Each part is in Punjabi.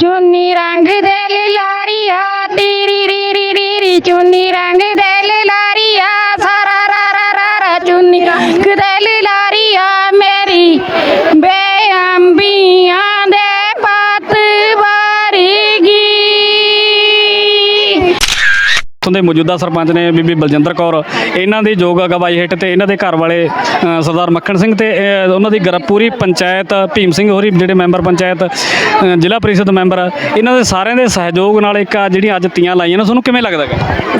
ਚੁੰਨੀ ਰੰਗ ਦੇ ਲਾਰੀਆ ਤੀਰੀ, ਰੀ ਰੀ ਰੀ ਰੀ, ਚੁੰਨੀ ਰੰਗ ਦੇ ਲਾਰੀਆ ਸਾਰਾ, ਰਾ ਰਾ ਰਾ ਰਾ, ਚੁੰਨੀ ਰੰਗ ਦੇ ਲਾਰੀਆ ਮੇਰੀ ਬੇਅੰਬੀਆਂ ਦੇ ਮੌਜੂਦਾ ਸਰਪੰਚ ਨੇ ਬੀਬੀ ਬਲਜਿੰਦਰ ਕੌਰ, ਇਹਨਾਂ ਦੀ ਯੋਗ ਅਗਵਾਈ ਹੇਠ ਤੇ ਇਹਨਾਂ ਦੇ ਘਰ ਵਾਲੇ ਸਰਦਾਰ ਮੱਖਣ ਸਿੰਘ ਤੇ ਉਹਨਾਂ ਦੀ ਗਰ ਪੰਚਾਇਤ ਭੀਮ ਸਿੰਘ ਹੋਰੀ, ਜਿਹੜੇ ਮੈਂਬਰ ਪੰਚਾਇਤ ਜ਼ਿਲ੍ਹਾ ਪਰਿਸ਼ਦ ਮੈਂਬਰ, ਇਹਨਾਂ ਦੇ ਸਾਰਿਆਂ ਦੇ ਸਹਿਯੋਗ ਨਾਲ ਇੱਕ ਜਿਹੜੀਆਂ ਅੱਜ ਤੀਆਂ ਲਾਈਆਂ ਨੇ, ਤੁਹਾਨੂੰ ਕਿਵੇਂ ਲੱਗਦਾ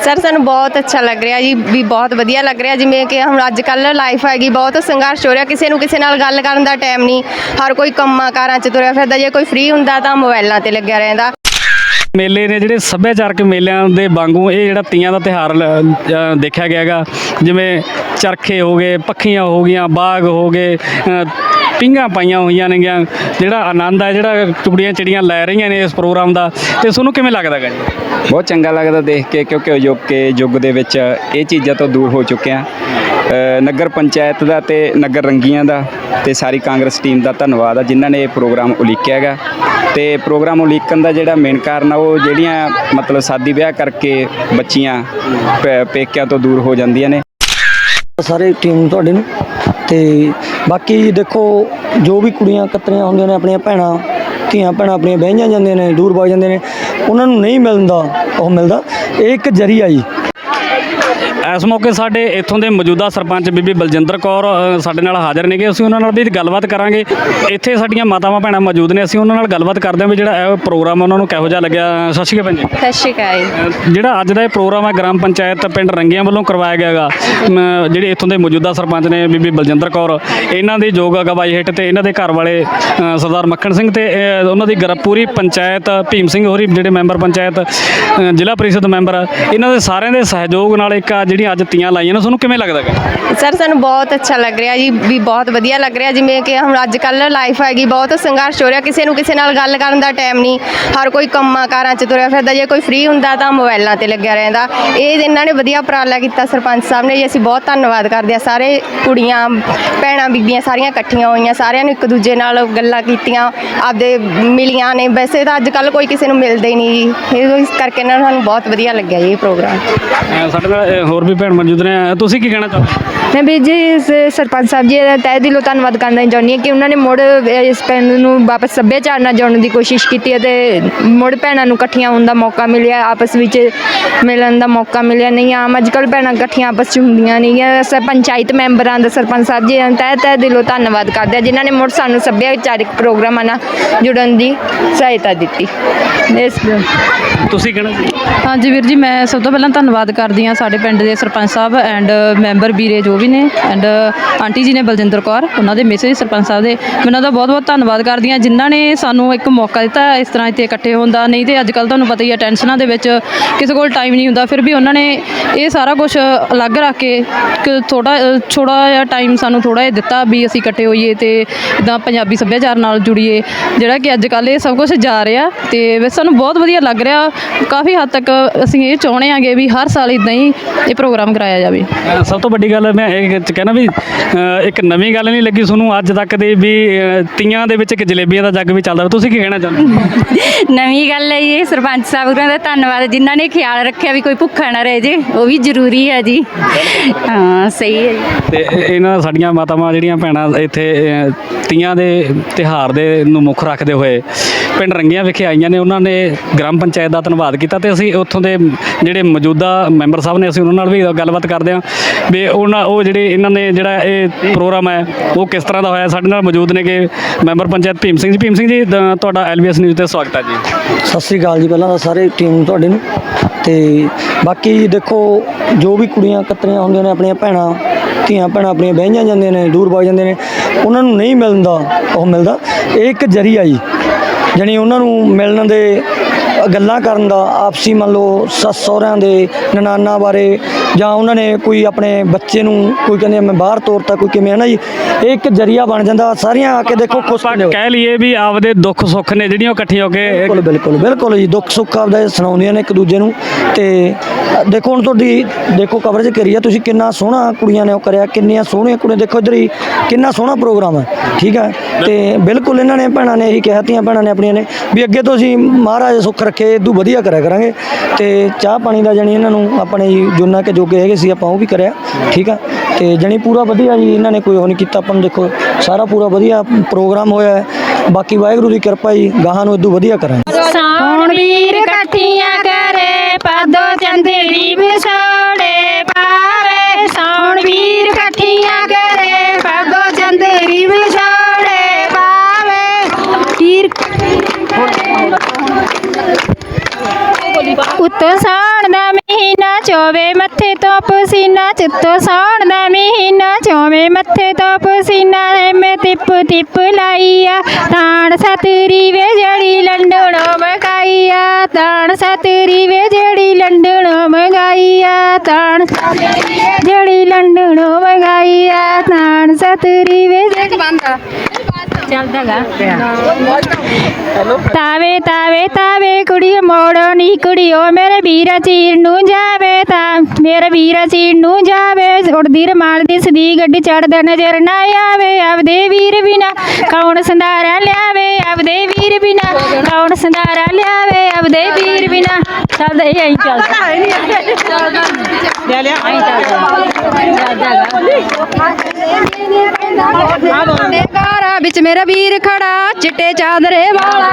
ਸਰ ਸਾਨੂੰ ਬਹੁਤ ਅੱਛਾ ਲੱਗ ਰਿਹਾ ਜੀ, ਵੀ ਬਹੁਤ ਵਧੀਆ ਲੱਗ ਰਿਹਾ, ਜਿਵੇਂ ਕਿ ਹੁਣ ਅੱਜ ਕੱਲ੍ਹ ਲਾਈਫ ਹੈਗੀ, ਬਹੁਤ ਸੰਘਰਸ਼ ਹੋ ਰਿਹਾ, ਕਿਸੇ ਨੂੰ ਕਿਸੇ ਨਾਲ ਗੱਲ ਕਰਨ ਦਾ ਟਾਈਮ ਨਹੀਂ, ਹਰ ਕੋਈ ਕੰਮਾਂ ਕਾਰਾਂ 'ਚ ਤੁਰਿਆ ਫਿਰਦਾ, ਜੇ ਕੋਈ ਫ੍ਰੀ ਹੁੰਦਾ ਤਾਂ ਮੋਬਾਈਲਾਂ ਤੇ ਲੱਗਿਆ ਰਹਿੰਦਾ। ਮੇਲੇ ਨੇ ਜਿਹੜੇ ਸੱਭਿਆਚਾਰਕ ਮੇਲਿਆਂ ਦੇ ਵਾਂਗੂ ਇਹ ਜਿਹੜਾ ਤੀਆਂ ਦਾ ਤਿਹਾਰ ਦੇਖਿਆ ਗਿਆ ਹੈਗਾ ਜਿਵੇਂ ਚਰਖੇ ਹੋ ਗਏ, ਪੱਖੀਆਂ ਹੋ ਗਈਆਂ, ਬਾਗ ਹੋ ਗਏ ਪਿੰਗਾਂ ਪਾਈਆਂ ਹੋਈਆਂ ਨੇਗੀਆਂ। ਜਿਹੜਾ ਆਨੰਦ ਹੈ ਜਿਹੜਾ ਟੁਕੜੀਆਂ ਚਿੜੀਆਂ ਲੈ ਰਹੀਆਂ ਨੇ ਇਸ ਪ੍ਰੋਗਰਾਮ ਦਾ। ਤੇ ਤੁਹਾਨੂੰ ਕਿਵੇਂ ਲੱਗਦਾ ਗਾ ਜੀ? ਬਹੁਤ ਚੰਗਾ ਲੱਗਦਾ ਦੇਖ ਕੇ ਕਿਉਂਕਿ ਅਜੋਕੇ ਯੁੱਗ ਦੇ ਵਿੱਚ ਇਹ ਚੀਜ਼ਾਂ ਤੋਂ ਦੂਰ ਹੋ ਚੁੱਕੇ ਆ ਨਗਰ ਪੰਚਾਇਤ ਦਾ ਤੇ ਨਗਰ ਰੰਗੀਆਂ ਦਾ ਤੇ ਸਾਰੀ ਕਾਂਗਰਸ ਟੀਮ ਦਾ ਧੰਨਵਾਦ ਆ ਜਿਨ੍ਹਾਂ ਨੇ ਇਹ ਪ੍ਰੋਗਰਾਮ ਉਲੀਕਿਆ ਹੈਗਾ ਤੇ ਪ੍ਰੋਗਰਾਮ ਉਲੀਕਣ ਦਾ ਜਿਹੜਾ ਮੇਨ ਕਾਰਨ ਆ ਉਹ ਜਿਹੜੀਆਂ ਮਤਲਬ ਸਾਦੀ ਵਿਆਹ ਕਰਕੇ ਬੱਚੀਆਂ ਪੇਕਿਆਂ ਤੋਂ ਦੂਰ ਹੋ ਜਾਂਦੀਆਂ ਨੇ। ਸਾਰੇ ਟੀਮ ਤੁਹਾਡੇ ਨੂੰ ਤੇ ਬਾਕੀ ਦੇਖੋ, ਜੋ ਵੀ ਕੁੜੀਆਂ ਕਤਰੀਆਂ ਹੁੰਦੀਆਂ ਨੇ, ਆਪਣੀਆਂ ਭੈਣਾਂ, ਧੀਆਂ ਭੈਣਾਂ ਆਪਣੀਆਂ ਬਹਿ ਜਾਂਦੀਆਂ ਨੇ, ਦੂਰ ਵਗ ਜਾਂਦੇ ਨੇ, ਉਹਨਾਂ ਨੂੰ ਨਹੀਂ ਮਿਲਦਾ, ਉਹ ਮਿਲਦਾ, ਇਹ ਇੱਕ ਜਰੀਆ ਜੀ। ਇਸ ਮੌਕੇ ਸਾਡੇ ਇੱਥੋਂ ਦੇ ਮੌਜੂਦਾ ਸਰਪੰਚ ਬੀਬੀ ਬਲਜਿੰਦਰ ਕੌਰ ਸਾਡੇ ਨਾਲ ਹਾਜ਼ਰ ਨੇਗੇ। ਅਸੀਂ ਉਹਨਾਂ ਨਾਲ ਵੀ ਗੱਲਬਾਤ ਕਰਾਂਗੇ। ਇੱਥੇ ਸਾਡੀਆਂ ਮਾਤਾਵਾਂ ਭੈਣਾਂ ਮੌਜੂਦ ਨੇ। ਅਸੀਂ ਉਹਨਾਂ ਨਾਲ ਗੱਲਬਾਤ ਕਰਦੇ ਹਾਂ ਵੀ ਜਿਹੜਾ ਇਹ ਪ੍ਰੋਗਰਾਮ ਉਹਨਾਂ ਨੂੰ ਕਿਹੋ ਜਿਹਾ ਲੱਗਿਆ। ਸਤਿ ਸ਼੍ਰੀ ਅਕਾਲ ਭੈਣ ਜੀ। ਸਤਿ ਸ਼੍ਰੀ ਅਕਾਲ। ਜਿਹੜਾ ਅੱਜ ਦਾ ਇਹ ਪ੍ਰੋਗਰਾਮ ਹੈ ਗ੍ਰਾਮ ਪੰਚਾਇਤ ਪਿੰਡ ਰੰਗੀਆਂ ਵੱਲੋਂ ਕਰਵਾਇਆ ਗਿਆ ਹੈਗਾ ਮ, ਜਿਹੜੇ ਇੱਥੋਂ ਦੇ ਮੌਜੂਦਾ ਸਰਪੰਚ ਨੇ ਬੀਬੀ ਬਲਜਿੰਦਰ ਕੌਰ ਇਹਨਾਂ ਦੀ ਯੋਗ ਅਗਵਾਈ ਹੇਠ ਤੇ ਇਹਨਾਂ ਦੇ ਘਰ ਵਾਲੇ ਸਰਦਾਰ ਮੱਖਣ ਸਿੰਘ ਤੇ ਉਹਨਾਂ ਦੀ ਗਰ ਪੂਰੀ ਪੰਚਾਇਤ ਭੀਮ ਸਿੰਘ ਹੋਰੀ ਜਿਹੜੇ ਮੈਂਬਰ ਪੰਚਾਇਤ ਜ਼ਿਲ੍ਹਾ ਪਰਿਸ਼ਦ ਮੈਂਬਰ ਇਹਨਾਂ ਦੇ ਸਾਰਿਆਂ ਦੇ ਸਹਿਯੋਗ ਨਾਲ ਇੱਕ ਆਹ ਜਿਹੜੀਆਂ ਅੱਜ ਤੀਆਂ ਲਾਈਆਂ ਨੇ ਤੁਹਾਨੂੰ ਕਿਵੇਂ ਲੱਗਦਾ ਗਾ ਸਰ ਸਾਨੂੰ ਬਹੁਤ ਅੱਛਾ ਲੱਗ ਰਿਹਾ ਜੀ ਵੀ ਬਹੁਤ ਵਧੀਆ ਲੱਗ ਰਿਹਾ ਜਿਵੇਂ ਕਿ ਹੁਣ ਅੱਜ ਕੱਲ੍ਹ ਲਾਈਫ ਹੈਗੀ ਬਹੁਤ ਸੰਘਰਸ਼ ਹੋ ਰਿਹਾ ਕਿਸੇ ਨੂੰ ਕਿਸੇ ਨਾਲ ਗੱਲ ਕਰਨ ਦਾ ਟਾਈਮ ਨਹੀਂ ਹਰ ਕੋਈ ਕੰਮਾਂ ਕਾਰਾਂ 'ਚ ਤੁਰਿਆ ਫਿਰਦਾ ਜੇ ਕੋਈ ਫ੍ਰੀ ਹੁੰਦਾ ਤਾਂ ਮੋਬਾਈਲਾਂ ਤੇ ਲੱਗਿਆ ਰਹਿੰਦਾ। ਇਹ ਇਹਨਾਂ ਨੇ ਵਧੀਆ ਉਪਰਾਲਾ ਕੀਤਾ ਸਰਪੰਚ ਸਾਹਿਬ ਨੇ ਜੀ ਅਸੀਂ ਬਹੁਤ ਧੰਨਵਾਦ ਕਰਦੇ ਆ ਸਾਰੇ ਕੁੜੀਆਂ ਭੈਣਾਂ ਬੀਬੀਆਂ ਸਾਰੀਆਂ ਇਕੱਠੀਆਂ ਹੋਈਆਂ ਸਾਰਿਆਂ ਨੇ ਇੱਕ ਦੂਜੇ ਨਾਲ ਗੱਲਾਂ ਕੀਤੀਆਂ ਆਪਦੇ ਮਿਲੀਆਂ ਨੇ ਵੈਸੇ ਤਾਂ ਅੱਜ ਕੱਲ੍ਹ ਕੋਈ ਕਿਸੇ ਨੂੰ ਮਿਲਦਾ ਹੀ ਨਹੀਂ ਜੀ ਇਹ ਇਸ ਕਰਕੇ ਇਹਨਾਂ ਨੂੰ ਸਾਨੂੰ ਬਹੁਤ ਵਧੀਆ ਲੱਗਿਆ ਜੀ ਇਹ ਪ੍ਰੋਗਰਾਮ ਸਾਡੇ ਨਾਲ ਹੋਰ ਵੀ ਭੈਣ ਮੌਜੂਦ ਨੇ ਤੁਸੀਂ ਕੀ ਕਹਿਣਾ ਚਾਹੋਗੇ ਮੈਂ ਵੀਰ ਜੀ ਇਸ ਸਰਪੰਚ ਸਾਹਿਬ ਜੀ ਦਾ ਤਹਿ ਦਿਲੋਂ ਧੰਨਵਾਦ ਕਰਨਾ ਚਾਹੁੰਦੀ ਹਾਂ ਕਿ ਉਹਨਾਂ ਨੇ ਮੁੜ ਇਸ ਪਿੰਡ ਨੂੰ ਵਾਪਸ ਸੱਭਿਆਚਾਰ ਨਾਲ ਜੋੜਨ ਦੀ ਕੋਸ਼ਿਸ਼ ਕੀਤੀ ਅਤੇ ਮੁੜ ਭੈਣਾਂ ਨੂੰ ਇਕੱਠੀਆਂ ਹੋਣ ਦਾ ਮੌਕਾ ਮਿਲਿਆ ਆਪਸ ਵਿੱਚ ਮਿਲਣ ਦਾ ਮੌਕਾ ਮਿਲਿਆ ਨਹੀਂ ਆਮ ਅੱਜ ਕੱਲ੍ਹ ਭੈਣਾਂ ਇਕੱਠੀਆਂ ਆਪਸ 'ਚ ਹੁੰਦੀਆਂ ਨਹੀਂ ਆ ਸ ਪੰਚਾਇਤ ਮੈਂਬਰਾਂ ਦਾ ਸਰਪੰਚ ਸਾਹਿਬ ਜੀ ਦਾ ਤਹਿ ਤਹਿ ਦਿਲੋਂ ਧੰਨਵਾਦ ਕਰਦੇ ਹਾਂ ਜਿਨ੍ਹਾਂ ਨੇ ਮੁੜ ਸਾਨੂੰ ਸੱਭਿਆਚਾਰਕ ਪ੍ਰੋਗਰਾਮਾਂ ਨਾਲ ਜੁੜਨ ਦੀ ਸਹਾਇਤਾ ਦਿੱਤੀ ਇਸ ਤੁਸੀਂ ਕਹਿਣਾ? ਹਾਂਜੀ ਵੀਰ ਜੀ ਮੈਂ ਸਭ ਤੋਂ ਪਹਿਲਾਂ ਧੰਨਵਾਦ ਕਰਦੀ ਹਾਂ ਸਾਡੇ ਪਿੰਡ ਦੇ ਸਰਪੰਚ ਸਾਹਿਬ ਐਂਡ ਮੈਂਬਰ ਵੀਰੇ ਜੋ ਵੀ ਨੇ ਐਂਡ ਆਂਟੀ ਜੀ ਨੇ ਬਲਜਿੰਦਰ ਕੌਰ, ਉਹਨਾਂ ਦੇ ਮੈਸੇਜ ਸਰਪੰਚ ਸਾਹਿਬ ਦੇ। ਮੈਂ ਉਹਨਾਂ ਦਾ ਬਹੁਤ ਬਹੁਤ ਧੰਨਵਾਦ ਕਰਦੀ ਹਾਂ, ਜਿਨ੍ਹਾਂ ਨੇ ਸਾਨੂੰ ਇੱਕ ਮੌਕਾ ਦਿੱਤਾ ਇਸ ਤਰ੍ਹਾਂ ਇੱਥੇ ਇਕੱਠੇ ਹੋਣ ਦਾ। ਨਹੀਂ ਤੇ ਅੱਜ ਕੱਲ ਤੁਹਾਨੂੰ ਪਤਾ ਹੀ ਹੈ, ਟੈਨਸ਼ਨਾਂ ਦੇ ਵਿੱਚ ਕਿਸੇ ਕੋਲ ਟਾਈਮ ਨਹੀਂ ਹੁੰਦਾ, ਫਿਰ ਵੀ ਉਹਨਾਂ ਨੇ ਇਹ ਸਾਰਾ ਕੁਝ ਅਲੱਗ ਰੱਖ ਕੇ ਥੋੜਾ ਥੋੜਾ ਜਿਹਾ ਟਾਈਮ ਸਾਨੂੰ ਥੋੜਾ ਜਿਹਾ ਦਿੱਤਾ ਵੀ ਅਸੀਂ ਇਕੱਠੇ ਹੋਈਏ ਤੇ ਇਦਾਂ ਪੰਜਾਬੀ ਸੱਭਿਆਚਾਰ ਨਾਲ ਜੁੜੀਏ, ਜਿਹੜਾ ਕਿ ਅੱਜ ਕੱਲ ਇਹ ਸਭ ਕੁਝ ਜਾ ਰਿਹਾ। ਤੇ ਵੈਸੇ ਸਾਨੂੰ ਬਹੁਤ ਵਧੀਆ ਲੱਗ ਰਿਹਾ, ਕਾਫੀ ਹੱਦ ਤੱਕ ਅਸੀਂ ਇਹ ਚਾਹੁੰਦੇ ਆਂਗੇ ਵੀ ਹਰ ਸਾਲ ਇਦਾਂ ਹੀ ਇਹ ਪ੍ਰੋਗਰਾਮ ਕਰਾਇਆ ਜਾਵੇ। ਅ, ਸਭ ਤੋਂ ਵੱਡੀ ਗੱਲ ਮੈਂ ਇਹ ਚ ਕਹਿਣਾ ਵੀ ਅ, ਇੱਕ ਨਵੀਂ ਗੱਲ ਨਹੀਂ ਲੱਗੀ ਤੁਹਾਨੂੰ ਅੱਜ ਤੱਕ ਦੇ ਵੀ ਅ, ਤੀਆਂ ਦੇ ਵਿੱਚ ਇੱਕ ਜਲੇਬੀਆਂ ਦਾ ਜੱਗ ਵੀ ਚੱਲਦਾ ਤੁਸੀਂ ਕੀ ਕਹਿਣਾ ਚਾਹੁੰਦੇ ਹੋ? ਨਵੀਂ ਗੱਲ ਹੈ ਇਹ ਸਰਪੰਚ ਸਾਹਿਬ ਹੋਰਾਂ ਦਾ ਧੰਨਵਾਦ। ਜਿਨ੍ਹਾਂ ਨੇ ਖਿਆਲ ਰੱਖਿਆ ਵੀ ਕੋਈ ਭੁੱਖਾ ਨਾ ਰਹਿ ਜੇ ਉਹ ਵੀ ਜ਼ਰੂਰੀ ਹੈ ਜੀ। ਹਾਂ ਸਹੀ ਹੈ ਜੀ। ਤੇ ਇਹ- ਇਹਨਾਂ ਸਾਡੀਆਂ ਮਾਤਾਵਾਂ ਜਿਹੜੀਆਂ ਭੈਣਾਂ ਇੱਥੇ ਅ, ਤੀਆਂ ਦੇ ਤਿਹਾਰ ਦੇ ਨੂੰ ਮੁੱਖ ਰੱਖਦੇ ਹੋਏ ਪਿੰਡ ਰੰਗੀਆਂ ਵਿਖੇ ਆਈਆਂ ਨੇ ਉਹਨਾਂ ਨੇ ਗ੍ਰਾਮ ਪੰਚਾਇਤ ਦਾ ਧੰਨਵਾਦ ਕੀਤਾ ਤੇ ਅਸੀਂ ਉੱਥੋਂ ਦੇ ਜਿਹੜੇ ਮੌਜੂਦਾ ਮੈਂਬਰ ਸਾਹਿਬ ਨੇ ਅਸੀਂ ਉਹਨਾਂ ਨਾਲ ਵੀ ਗੱਲਬਾਤ ਕਰਦੇ ਹਾਂ ਵੀ ਉਹਨਾਂ ਉਹ ਜਿਹੜੇ ਇਹਨਾਂ ਨੇ ਜਿਹੜਾ ਇਹ ਪ੍ਰੋਗਰਾਮ ਹੈ, ਉਹ ਕਿਸ ਤਰ੍ਹਾਂ ਦਾ ਹੋਇਆ? ਸਾਡੇ ਨਾਲ ਮੌਜੂਦ ਨੇਗੇ ਮੈਂਬਰ ਪੰਚਾਇਤ ਭੀਮ ਸਿੰਘ ਜੀ। ਭੀਮ ਸਿੰਘ ਜੀ, ਦ- ਤੁਹਾਡਾ ਐਲਬੀਐਸ ਨਿਊਜ਼ ਤੇ ਸਵਾਗਤ ਹੈ ਜੀ। ਸਤਿ ਸ੍ਰੀ ਅਕਾਲ ਜੀ ਪਹਿਲਾਂ ਤਾਂ ਸਾਰੇ ਟੀਮ ਤੁਹਾਡੇ ਨੂੰ। ਤੇ ਬਾਕੀ ਦੇਖੋ, ਜੋ ਵੀ ਕੁੜੀਆਂ ਕਤਰੀਆਂ ਹੁੰਦੀਆਂ ਨੇ, ਆਪਣੀਆਂ ਭੈਣਾਂ, ਧੀਆਂ ਭੈਣਾਂ ਆਪਣੀਆਂ ਬਹਿ ਜਾਂਦੀਆਂ ਨੇ, ਦੂਰ ਵਗ ਜਾਂਦੇ ਨੇ, ਉਹਨਾਂ ਨੂੰ ਨਹੀਂ ਮਿਲਦਾ, ਉਹ ਮਿਲਦਾ, ਇਹ ਇੱਕ ਜਰੀਆ ਜੀ। ਜਾਣੀ ਉਹਨਾਂ ਨੂੰ ਮਿਲਣ ਦੇ ਗੱਲਾਂ ਕਰਨ ਦਾ, ਆਪਸੀ ਮੰਨ ਲਓ ਸੱਸ ਸਹੁਰਿਆਂ ਦੇ, ਨਨਾਨਾ ਬਾਰੇ ਜਾਂ ਉਹਨਾਂ ਨੇ ਕੋਈ ਆਪਣੇ ਬੱਚੇ ਨੂੰ ਕੋਈ ਕਹਿੰਦੇ ਮੈਂ ਬਾਹਰ ਤੋਰਤਾ ਕੋਈ ਕਿਵੇਂ ਹੈ ਨਾ ਜੀ? ਇਹ ਇੱਕ ਜਰੀਆ ਬਣ ਜਾਂਦਾ ਸਾਰੀਆਂ ਆ ਕੇ ਦੇਖੋ ਖੁਸ਼ ਆਪਾਂ ਨੇ ਕਹਿ ਲਈਏ ਵੀ ਆਪਦੇ ਦੁੱਖ ਸੁੱਖ ਨੇ ਜਿਹੜੀਆਂ ਉਹ ਇਕੱਠੀਆਂ ਹੋ ਕੇ ਬਿਲਕੁਲ ਬਿਲਕੁਲ ਬਿਲਕੁਲ ਜੀ ਦੁੱਖ ਸੁੱਖ ਆਪਦਾ ਸੁਣਾਉਂਦੀਆਂ ਨੇ ਇੱਕ ਦੂਜੇ ਨੂੰ। ਤੇ ਦੇਖੋ ਹੁਣ ਤੁਹਾਡੀ ਦੇਖੋ ਕਵਰੇਜ ਕਰੀ ਆ ਤੁਸੀਂ ਕਿੰਨਾ ਸੋਹਣਾ ਕੁੜੀਆਂ ਨੇ ਉਹ ਕਰਿਆ ਕਿੰਨੀਆਂ ਸੋਹਣੀਆਂ ਕੁੜੀਆਂ ਦੇਖੋ ਇੱਧਰ ਹੀ ਕਿੰਨਾ ਸੋਹਣਾ ਪ੍ਰੋਗਰਾਮ ਹੈ ਠੀਕ ਹੈ ਤੇ ਬਿਲਕੁਲ ਇਹਨਾਂ ਨੇ ਭੈਣਾਂ ਨੇ ਇਹੀ ਕਿਹਾ ਤੀਆਂ ਭੈਣਾਂ ਨੇ ਆਪਣੀਆਂ ਨੇ ਵੀ ਅੱਗੇ ਤੋਂ ਅਸੀਂ ਮਹਾਰਾਜ ਸੁੱਖ ਰੱਖੇ ਇਦੋਂ ਵਧੀਆ ਕਰਿਆ ਕਰਾਂਗੇ। ਤੇ ਚਾਹ ਪਾਣੀ ਦਾ ਜਾਨੀ ਇਹਨਾਂ ਨੂੰ ਆਪਣੇ ਜੀ ਜੁਨਾ ਕੇ ਜੋਗੇ ਹੈਗੇ ਸੀ, ਆਪਾਂ ਉਹ ਵੀ ਕਰਿਆ, ਠੀਕ ਆ? ਤੇ ਜਾਨੀ ਪੂਰਾ ਵਧੀਆ ਜੀ, ਇਹਨਾਂ ਨੇ ਕੋਈ ਉਹ ਨਹੀਂ ਕੀਤਾ, ਆਪਾਂ ਨੂੰ ਦੇਖੋ, ਸਾਰਾ ਪੂਰਾ ਵਧੀਆ ਪ੍ਰੋਗਰਾਮ ਹੋਇਆ ਹੈ। ਬਾਕੀ ਵਾਹਿਗੁਰੂ ਦੀ ਕਿਰਪਾ ਜੀ, ਗਾਹਾਂ ਨੂੰ ਇਦੋਂ ਵਧੀਆ ਕਰਾਂਗੇ। ਸੌਣ ਵੀਰ ਇਕੱਠੀਆਂ ਕਰੇ, ਪਾਦੋ ਚੰਦੜੀ ਵਿਛੋੜੇ ਉੱਤੋਂ ਸਾਉਣ ਦਾ ਮਹੀਨਾ ਚੋਵੇ ਮੱਥੇ ਤੋਂ ਪਸੀਨਾ ਚਿੱਤੋਂ ਸਾਉਣ ਦਾ ਮਹੀਨਾ ਚੋਵੇ ਮੱਥੇ ਤੋਂ ਪਸੀਨਾ ਮੈਂ ਤਿੱਪ ਤਿੱਪ ਲਾਈਆ। ਤਾਣ ਸਤਰੀ ਵੇ ਜੜੀ ਲੰਡਣੋਂ ਮਗਾਈਆ। ਤਾਣ ਸਤਰੀ ਵੇ ਜੜੀ ਲੰਡਣੋਂ ਮਗਾਈਆ। ਤਾਣ ਜੜੀ ਲੰਡਣੋਂ ਮਗਾਈਆ। ਤਾਣ ਸਤਰੀ ਵੇ ਜੜੀ ਬੰਦਾ ਤਾਵੇ ਤਾਵੇ ਤਾਵੇ ਕੁੜੀ ਮੋੜੋ ਨੀ ਕੁੜੀਓ ਮੇਰੇ ਵੀਰਾ ਚੀਰ ਨੂੰ ਜਾਵੇ ਤਾਂ ਮੇਰੇ ਵੀਰਾ ਚੀਰ ਨੂੰ ਜਾਵੇ। ਉੜਦੀ ਰਮਾਲ ਦੀ ਸਦੀ ਗੱਡੀ ਚੜਦਾ ਨਜ਼ਰ ਨਾ ਆਵੇ ਆਪਦੇ ਵੀਰ ਬਿਨਾ ਕੌਣ ਸੰਧਾਰਾ ਲਿਆਵੇ ਆਪਦੇ ਵੀਰ ਬਿਨਾ ਕੌਣ ਸੰਧਾਰਾ ਲਿਆਵੇ ਆਪਦੇ ਵੀਰ ਬਿਨਾ। ਚੱਲਦਾ ਇਹ ਐਂ ਚੱਲਦਾ। ਲੈ ਲਿਆ। ਐਂ ਨੇ ਘਰਾਂ ਵਿੱਚ ਮੇਰਾ ਵੀਰ ਖੜਾ, ਚਿੱਟੇ ਚਾਦਰੇ ਵਾਲਾ।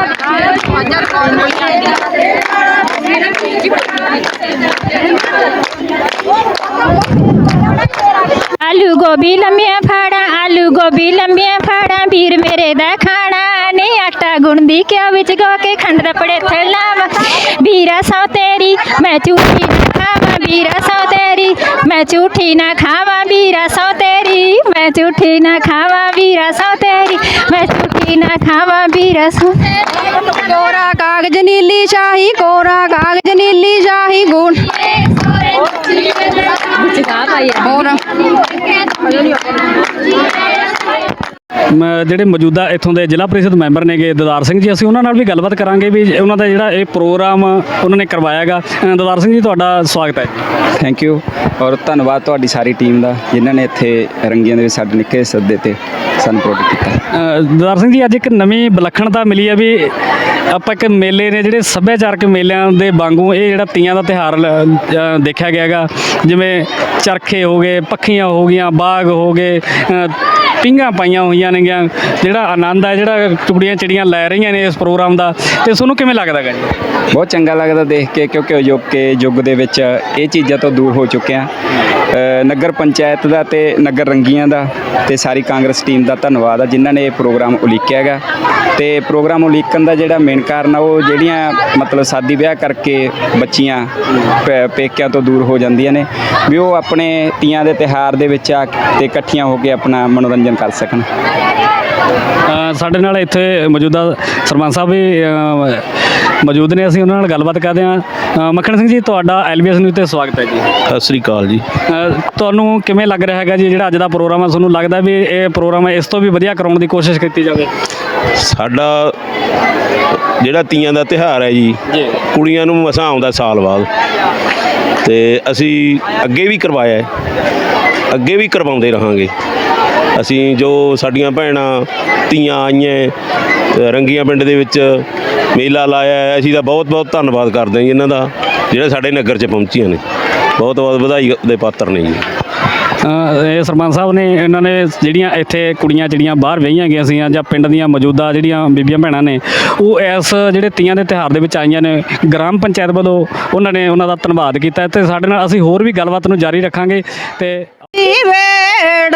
ਆਲੂ ਗੋਭੀ ਲੰਮੀਆਂ ਫਾੜਾਂ, ਆਲੂ ਗੋਭੀ ਲੰਮੀਆਂ ਫਾੜਾਂ, ਵੀਰ ਮੇਰੇ ਦਾ ਖਾਣਾ। ਨੇ ਆਟਾ ਗੁੰਦੀ ਕਿਉਂ ਵਿੱਚ ਗੋ ਕੇ ਖੰਡ ਰਪੜੇ ਥਲਾਵਾ ਵੀਰਾ ਸੌ ਤੇਰੀ ਮੈਂ ਝੂਠੀ ਨਾ ਖਾਵਾਂ ਵੀਰਾ ਸੌ ਤੇਰੀ ਮੈਂ ਝੂਠੀ ਨਾ ਖਾਵਾਂ ਵੀਰਾ ਸੌ ਤੇਰੀ ਮੈਂ ਝੂਠੀ ਨਾ ਖਾਵਾਂ ਵੀਰਾ ਸੌ ਤੇਰੀ ਮੈਂ ਝੂਠੀ ਨਾ ਖਾਵਾਂ ਵੀਰਾ ਸੌ ਕੋਰਾ ਕਾਗਜ਼ ਨੀਲੀ ਸ਼ਾਹੀ ਕੋਰਾ ਕਾਗਜ਼ ਨੀਲੀ ਸ਼ਾਹੀ ਗੁਣ ਹੋਰ। ਮ, ਜਿਹੜੇ ਮੌਜੂਦਾ ਇੱਥੋਂ ਦੇ ਜ਼ਿਲ੍ਹਾ ਪ੍ਰੀਸ਼ਦ ਮੈਂਬਰ ਨੇਗੇ ਦਦਾਰ ਸਿੰਘ ਜੀ ਅਸੀਂ ਉਹਨਾਂ ਨਾਲ ਵੀ ਗੱਲਬਾਤ ਕਰਾਂਗੇ ਵੀ ਉਹਨਾਂ ਦਾ ਜਿਹੜਾ ਇਹ ਪ੍ਰੋਗਰਾਮ ਉਹਨਾਂ ਨੇ ਕਰਵਾਇਆਗਾ। ਦਦਾਰ ਸਿੰਘ ਜੀ ਤੁਹਾਡਾ ਸਵਾਗਤ ਹੈ। ਥੈਂਕ ਯੂ ਔਰ ਧੰਨਵਾਦ ਤੁਹਾਡੀ ਸਾਰੀ ਟੀਮ ਦਾ ਜਿਨ੍ਹਾਂ ਨੇ ਇੱਥੇ ਰੰਗੀਆਂ ਦੇ ਵਿੱਚ ਸਾਡੇ ਨਿੱਕੇ ਸੱਦੇ ਤੇ ਸਾਨੂੰ ਪ੍ਰੋਟੈਕਟ ਕੀਤਾ। ਦਦਾਰ ਸਿੰਘ ਜੀ ਅੱਜ ਇੱਕ ਨਵੀਂ ਵਿਲੱਖਣਤਾ ਮਿਲੀ ਹੈ ਵੀ ਆਪਾਂ ਇੱਕ ਮੇਲੇ ਨੇ ਜਿਹੜੇ ਸੱਭਿਆਚਾਰਕ ਮੇਲਿਆਂ ਦੇ ਵਾਂਗੂ ਇਹ ਜਿਹੜਾ ਤੀਆਂ ਦਾ ਤਿਹਾਰ ਦੇਖਿਆ ਗਿਆਗਾ। ਜਿਵੇਂ ਚਰਖੇ ਹੋ ਗਏ ਪੱਖੀਆਂ ਹੋ ਗਈਆਂ ਬਾਗ ਹੋ ਗਏ ਅ, ਪਾਈਆਂ ਹੋਈਆਂ ਨੇਗੀਆਂ। ਜਿਹੜਾ ਆਨੰਦ ਹੈ ਜਿਹੜਾ ਟੁਕੜੀਆਂ ਚਿੜੀਆਂ ਲੈ ਰਹੀਆਂ ਨੇ ਇਸ ਪ੍ਰੋਗਰਾਮ ਦਾ। ਤੇ ਤੁਹਾਨੂੰ ਕਿਵੇਂ ਲੱਗਦਾ ਗਾ ਜੀ? ਬਹੁਤ ਚੰਗਾ ਲੱਗਦਾ ਦੇਖ ਕੇ ਕਿਉਂਕਿ ਅਜੋਕੇ ਯੁੱਗ ਦੇ ਵਿੱਚ ਇਹ ਚੀਜ਼ਾਂ ਤੋਂ ਦੂਰ ਹੋ ਚੁੱਕੇ ਆ। ਨਗਰ ਪੰਚਾਇਤ ਦਾ ਤੇ ਨਗਰ ਰੰਗੀਆਂ ਦਾ ਤੇ ਸਾਰੀ ਕਾਂਗਰਸ ਟੀਮ ਦਾ ਧੰਨਵਾਦ ਆ, ਜਿਨ੍ਹਾਂ ਨੇ ਇਹ ਪ੍ਰੋਗਰਾਮ ਉਲੀਕਿਆ ਹੈਗਾ। ਤੇ ਪ੍ਰੋਗਰਾਮ ਉਲੀਕਣ ਦਾ ਜਿਹੜਾ ਮੇਨ ਕਾਰਨ ਆ, ਉਹ ਜਿਹੜੀਆਂ ਮਤਲਬ ਸਾਦੀ ਵਿਆਹ ਕਰਕੇ ਬੱਚੀਆਂ ਪੇਕਿਆਂ ਤੋਂ ਦੂਰ ਹੋ ਜਾਂਦੀਆਂ ਨੇ, ਵੀ ਉਹ ਆਪਣੇ ਤੀਆਂ ਦੇ ਤਿਹਾਰ ਦੇ ਵਿੱਚ ਆ ਤੇ ਇਕੱਠੀਆਂ ਹੋ ਕੇ ਆਪਣਾ ਮਨੋਰੰਜਨ ਕਰ ਸਕਣ। ਸਾਡੇ ਨਾਲ ਇੱਥੇ ਮੌਜੂਦਾ ਸਰਪੰਚ ਸਾਹਿਬ ਵੀ ਮੌਜੂਦ ਨੇ ਅਸੀਂ ਉਹਨਾਂ ਨਾਲ ਗੱਲਬਾਤ ਕਰਦੇ ਹਾਂ। ਮੱਖਣ ਸਿੰਘ ਜੀ ਤੁਹਾਡਾ ਐਲਬੀਐਸ ਨਿਊਜ਼ ਤੇ ਸਵਾਗਤ ਹੈ ਜੀ। ਸਤਿ ਸ੍ਰੀ ਅਕਾਲ ਜੀ। ਤੁਹਾਨੂੰ ਕਿਵੇਂ ਲੱਗ ਰਿਹਾ ਹੈਗਾ ਜੀ ਜਿਹੜਾ ਅੱਜ ਦਾ ਪ੍ਰੋਗਰਾਮ ਹੈ? ਤੁਹਾਨੂੰ ਲੱਗਦਾ ਵੀ ਇਹ ਪ੍ਰੋਗਰਾਮ ਇਸ ਤੋਂ ਵੀ ਵਧੀਆ ਕਰਾਉਣ ਦੀ ਕੋਸ਼ਿਸ਼ ਕੀਤੀ ਜਾਵੇ? ਸਾਡਾ ਜਿਹੜਾ ਤੀਆਂ ਦਾ ਤਿਹਾਰ ਹੈ ਜੀ ਜੀ। ਕੁੜੀਆਂ ਨੂੰ ਮਸਾਂ ਆਉਂਦਾ ਸਾਲ ਬਾਅਦ। ਤੇ ਅਸੀਂ ਅੱਗੇ ਵੀ ਕਰਵਾਇਆ ਹੈ। ਅੱਗੇ ਵੀ ਕਰਵਾਉਂਦੇ ਰਹਾਂਗੇ। ਅਸੀਂ ਜੋ ਸਾਡੀਆਂ ਭੈਣਾਂ ਧੀਆਂ ਆਈਆਂ ਰੰਗੀਆਂ ਪਿੰਡ ਦੇ ਵਿੱਚ ਮੇਲਾ ਲਾਇਆ ਹੈ, ਅਸੀਂ ਤਾਂ ਬਹੁਤ ਬਹੁਤ ਧੰਨਵਾਦ ਕਰਦੇ ਹਾਂ ਜੀ ਇਹਨਾਂ ਦਾ ਜਿਹੜੇ ਸਾਡੇ ਨਗਰ 'ਚ ਪਹੁੰਚੀਆਂ ਨੇ। ਬਹੁਤ ਬਹੁਤ ਵਧਾਈ ਦੇ ਪਾਤਰ ਨੇ ਜੀ। ਇਹ ਸਰਪੰਚ ਸਾਹਿਬ ਨੇ ਇਹਨਾਂ ਨੇ ਜਿਹੜੀਆਂ ਇੱਥੇ ਕੁੜੀਆਂ ਜਿਹੜੀਆਂ ਬਾਹਰ ਵਹੀਆਂ ਗਈਆਂ ਸੀ ਜਾਂ ਪਿੰਡ ਦੀਆਂ ਮੌਜੂਦਾ ਜਿਹੜੀਆਂ ਬੀਬੀਆਂ ਭੈਣਾਂ ਨੇ ਉਹ ਇਸ ਜਿਹੜੇ ਤੀਆਂ ਦੇ ਤਿਹਾਰ ਦੇ ਵਿੱਚ ਆਈਆਂ ਨੇ ਗ੍ਰਾਮ ਪੰਚਾਇਤ ਵੱਲੋਂ ਉਹਨਾਂ ਨੇ ਉਹਨਾਂ ਦਾ ਧੰਨਵਾਦ ਕੀਤਾ ਤੇ ਸਾਡੇ ਨਾਲ ਅਸੀਂ ਹੋਰ ਵੀ ਗੱਲਬਾਤ ਨੂੰ ਜਾਰੀ ਰੱਖਾਂਗੇ ਤੇ ਵੇੜ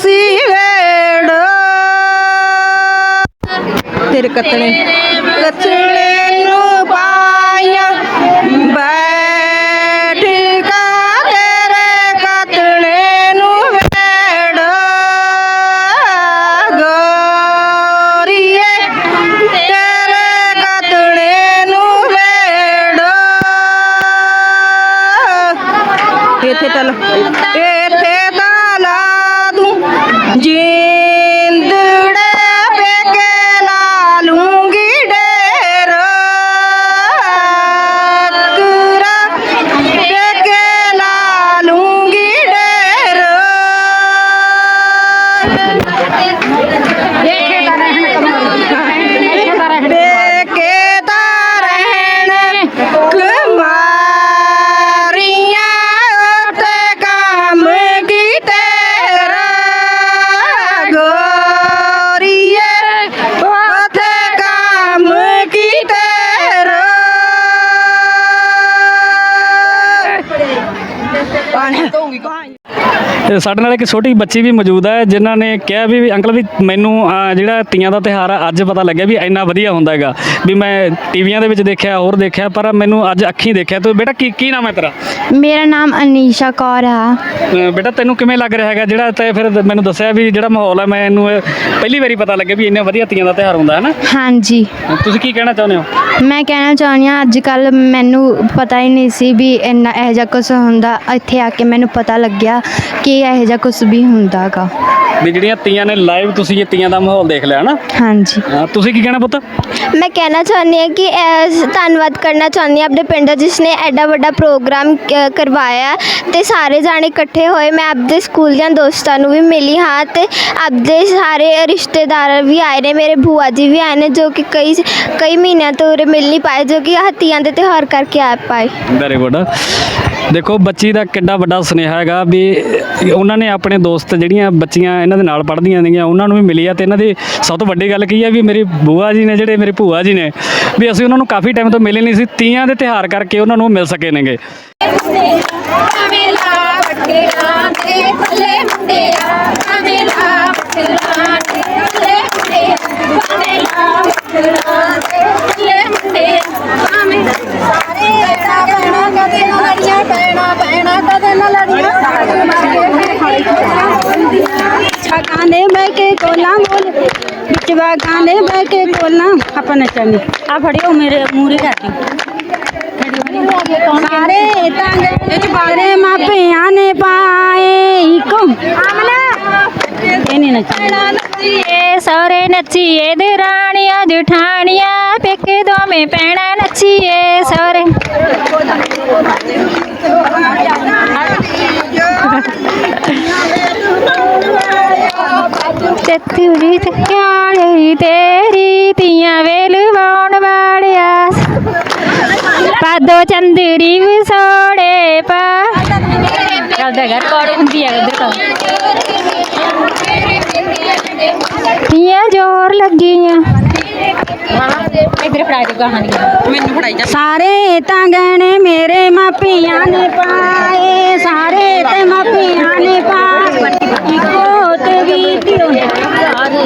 ਰਖਿਆ ਸੀ ਤੇ ਸਾਡੇ ਨਾਲ ਇੱਕ ਛੋਟੀ ਬੱਚੀ ਵੀ ਮੌਜੂਦ ਹੈ ਜਿਨ੍ਹਾਂ ਨੇ ਕਿਹਾ ਵੀ ਅੰਕਲ ਵੀ ਮੈਨੂੰ ਜਿਹੜਾ ਤੀਆਂ ਦਾ ਤਿਉਹਾਰ ਆ ਅੱਜ ਪਤਾ ਲੱਗਿਆ ਵੀ ਇੰਨਾ ਵਧੀਆ ਹੁੰਦਾ ਹੈਗਾ। ਵੀ ਮੈਂ ਟੀਵੀਆਂ ਦੇ ਵਿੱਚ ਦੇਖਿਆ ਹੋਰ ਦੇਖਿਆ ਪਰ ਮੈਨੂੰ ਅੱਜ ਅੱਖੀਂ ਦੇਖਿਆ। ਤੂੰ ਬੇਟਾ ਕੀ ਕੀ ਨਾਮ ਹੈ ਤੇਰਾ? ਮੇਰਾ ਨਾਮ ਅਨੀਸ਼ਾ ਕੌਰ ਆ। ਬੇਟਾ ਤੈਨੂੰ ਕਿਵੇਂ ਲੱਗ ਰਿਹਾ ਹੈਗਾ? ਜਿਹੜਾ ਤੇ ਫਿਰ ਮੈਨੂੰ ਦੱਸਿਆ ਵੀ ਜਿਹੜਾ ਮਾਹੌਲ ਹੈ ਮੈਨੂੰ ਇਹ ਪਹਿਲੀ ਵਾਰੀ ਪਤਾ ਲੱਗਿਆ ਵੀ ਇੰਨਾ ਵਧੀਆ ਤੀਆਂ ਦਾ ਤਿਉਹਾਰ ਹੁੰਦਾ ਹੈ ਨਾ? ਹਾਂਜੀ। ਤੁਸੀਂ ਕੀ ਕਹਿਣਾ ਚਾਹੁੰਦੇ ਹੋ? ਮੈਂ ਕਹਿਣਾ ਚਾਹੁੰਦੀ ਹਾਂ ਅੱਜ ਕੱਲ ਮੈਨੂੰ ਪਤਾ ਹੀ ਨਹੀਂ ਸੀ ਵੀ ਇੰਨਾ ਇਹੋ ਜਿਹਾ ਕੁਝ ਹੁੰਦਾ ਇੱਥੇ ਆ ਕੇ ਮੈਨੂੰ ਪਤਾ ਲੱਗਿਆ ਕਿ ਇਹੋ ਜਿਹਾ ਕੁਝ ਵੀ ਹੁੰਦਾਗਾ ਵੀ ਜਿਹੜੀਆਂ ਤੀਆਂ ਨੇ ਲਾਈਵ ਤੁਸੀਂ ਇਹ ਤੀਆਂ ਦਾ ਮਾਹੌਲ ਦੇਖ ਲਿਆ ਨਾ? ਹਾਂਜੀ। ਹਾਂ, ਤੁਸੀਂ ਕੀ ਕਹਿਣਾ ਪੁੱਤ? ਮੈਂ ਕਹਿਣਾ ਚਾਹੁੰਦੀ ਹਾਂ ਕਿ ਧੰਨਵਾਦ ਕਰਨਾ ਚਾਹੁੰਦੀ ਹਾਂ ਆਪਣੇ ਪਿੰਡ ਦਾ ਜਿਸ ਨੇ ਐਡਾ ਵੱਡਾ ਪ੍ਰੋਗਰਾਮ ਕਰਵਾਇਆ ਤੇ ਸਾਰੇ ਜਾਣੇ ਇਕੱਠੇ ਹੋਏ ਮੈਂ ਆਪਦੇ ਸਕੂਲ ਦੀਆਂ ਦੋਸਤਾਂ ਨੂੰ ਵੀ ਮਿਲੀ ਹਾਂ ਤੇ ਆਪਦੇ ਸਾਰੇ ਰਿਸ਼ਤੇਦਾਰ ਵੀ ਆਏ ਨੇ ਮੇਰੇ ਭੂਆ ਜੀ ਵੀ ਆਏ ਨੇ ਜੋ ਕਿ ਕਈ ਕਈ ਮਹੀਨਿਆਂ ਤੋਂ ਉਰੇ ਮਿਲ ਨਹੀਂ ਪਾਏ ਜੋ ਕਿ ਹੱਤੀਆਂ ਦੇ ਤਿਉਹਾਰ ਕਰਕੇ ਆ ਪਾਏ। ਵੈਰੀ ਗੁੱਡ ਦੇਖੋ ਬੱਚੀ ਦਾ ਕਿੰਨਾ ਵੱਡਾ ਸੁਨੇਹਾ ਹੈਗਾ ਵੀ ਉਹਨਾਂ ਨੇ ਆਪਣੇ ਦੋਸਤ ਜਿਹੜੀਆਂ ਬੱਚੀਆਂ ਇਹਨਾਂ ਦੇ ਨਾਲ ਪੜ੍ਹਦੀਆਂ ਨੇਗੀਆਂ, ਉਹਨਾਂ ਨੂੰ ਵੀ ਮਿਲੀ ਆ ਤੇ ਇਹਨਾਂ ਦੀ ਸਭ ਤੋਂ ਵੱਡੀ ਗੱਲ ਕੀ ਹੈ ਵੀ ਮੇਰੀ ਬੂਆ ਜੀ ਨੇ ਜਿਹੜੇ ਮੇਰੇ ਭੂਆ ਜੀ ਨੇ, ਵੀ ਅਸੀਂ ਉਹਨਾਂ ਨੂੰ ਕਾਫੀ ਟਾਈਮ ਤੋਂ ਮਿਲੇ ਨਹੀਂ ਸੀ, ਤੀਆਂ ਦੇ ਤਿਹਾਰ ਕਰਕੇ ਉਹਨਾਂ ਨੂੰ ਮਿਲ ਸਕੇ ਨੇਗੇ। ਗਾਣੇ ਬਹਿ ਕੇ ਕੋਲਾ ਬੋਲ ਵਿਚਵਾ ਗਾਣੇ ਬਹਿ ਕੇ ਕੋਲਾ ਆਪਾਂ ਨੱਚਾਂਗੇ ਆ ਫੜਿਓ ਮੇਰੇ ਮੂਰੇ ਕਰਦੀ ਸਾਰੇ ਤਾਂ ਬਾਰੇ ਮਾਪਿਆਂ ਨੇ ਪਾਏ ਇੱਕੋ ਇਹ ਨਹੀਂ ਨੱਚਣਾ ਨੱਚੀਏ ਸਹੁਰੇ ਨੱਚੀਏ ਦਰਾਣੀਆਂ ਜਠਾਣੀਆਂ ਪੇਕੇ ਚੱਤੂਰੀ ਚੱਕਾਲੀ ਤੇਰੀ ਤੀਆਂ ਵੇਲ ਵਾਉਣ ਵਾਲਿਆ। ਪਾਦੋ ਚੰਦਰੀ ਵਿਸੋੜੇ ਪਾ। ਚੱਲਦਾ ਘਰ ਕੋੜ ਹੁੰਦੀ ਹੈ ਉਧਰ ਤੀਆਂ ਜੋਰ ਲੱਗੀਆਂ। ਇਧਰ ਫੜਾ ਦੇ ਕਹਾਣੀ। ਸਾਰੇ ਤਾਂ ਗਹਿਣੇ ਮੇਰੇ ਮਾਪਿਆਂ ਨੇ ਪਾਏ ਸਾਰੇ ਤੇ ਮਾਪਿਆਂ ਨੇ ਪਾਏ। ਤੇ